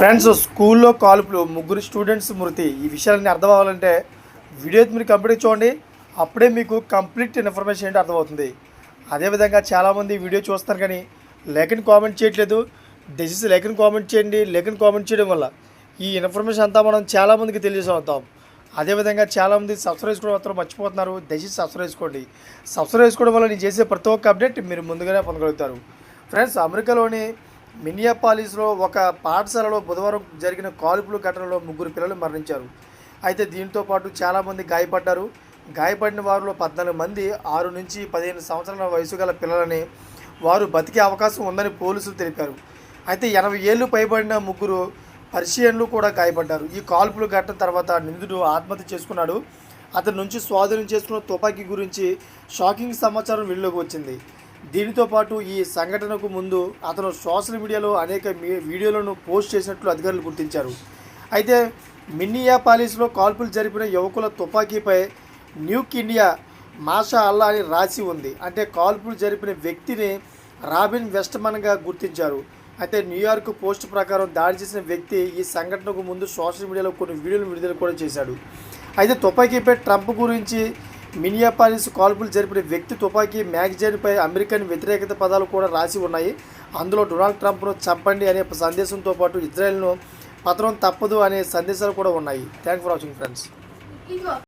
Friends స్కూల్లో కాల్పులు ముగ్గురు స్టూడెంట్స్ మృతి. ఈ విషయాలన్నీ అర్థం అవ్వాలంటే వీడియో మీరు కంప్లీట్ చూడండి. అప్పుడే మీకు కంప్లీట్ ఇన్ఫర్మేషన్ ఏంటో అర్థమవుతుంది. అదేవిధంగా చాలామంది వీడియో చూస్తారు కానీ లేఖని కామెంట్ చేయట్లేదు. డిసీజ్ లేఖని కామెంట్ చేయండి. లేఖని కామెంట్ చేయడం వల్ల ఈ ఇన్ఫర్మేషన్ అంతా మనం చాలామందికి తెలియజేస్తాం అదేవిధంగా చాలామంది సబ్స్క్రైబ్ చేసుకోవడం మాత్రం మర్చిపోతున్నారు. దయచేసి సబ్స్క్రైబ్ చేసుకోండి. సబ్స్క్రైబ్ చేసుకోవడం వల్ల నేను చేసే ప్రతి ఒక్క అప్డేట్ మీరు ముందుగానే పొందగలుగుతారు. ఫ్రెండ్స్ అమెరికాలోని మినియాపాలిస్లో ఒక పాఠశాలలో బుధవారం జరిగిన కాల్పుల ఘటనలో ముగ్గురు పిల్లలు మరణించారు. అయితే దీంతో పాటు చాలామంది గాయపడ్డారు. గాయపడిన వారిలో పద్నాలుగు మంది ఆరు నుంచి పదిహేను సంవత్సరాల వయసు గల పిల్లలని వారు బతికే అవకాశం ఉందని పోలీసులు తెలిపారు. అయితే ఎనభై ఏళ్ళు పైబడిన ముగ్గురు పర్షియన్లు కూడా గాయపడ్డారు. ఈ కాల్పులు ఘటన తర్వాత నిందితుడు ఆత్మహత్య చేసుకున్నాడు. అతని నుంచి స్వాధీనం చేసుకున్న తుపాకీ గురించి షాకింగ్ సమాచారం వెలుగులోకి వచ్చింది. దీనితో పాటు ఈ సంఘటనకు ముందు అతను సోషల్ మీడియాలో అనేక మీ- వీడియోలను పోస్ట్ చేసినట్లు అధికారులు గుర్తించారు. అయితే మిన్నియాపాలిస్లో కాల్పులు జరిపిన యువకుల తుపాకీపై న్యూక్ ఇండియా మాషా అల్లా అని రాసి ఉంది. అంటే కాల్పులు జరిపిన వ్యక్తిని రాబిన్ వెస్ట్మన్గా గుర్తించారు. అయితే న్యూయార్క్ పోస్ట్ ప్రకారం దాడి చేసిన వ్యక్తి ఈ సంఘటనకు ముందు సోషల్ మీడియాలో కొన్ని వీడియోలు విడుదల కూడా చేశాడు. అయితే తుపాకీపై ట్రంప్ గురించి మినియాపాలిస్ కాల్పులు జరిపిన వ్యక్తి తుపాకీ మ్యాగజైన్పై అమెరికన్ వ్యతిరేకత పదాలు కూడా రాసి ఉన్నాయి. అందులో డొనాల్డ్ ట్రంప్ను చంపండి అనే సందేశంతో పాటు ఇజ్రాయెల్ను పత్రం తప్పదు అనే సందేశాలు కూడా ఉన్నాయి. Thank for watching friends.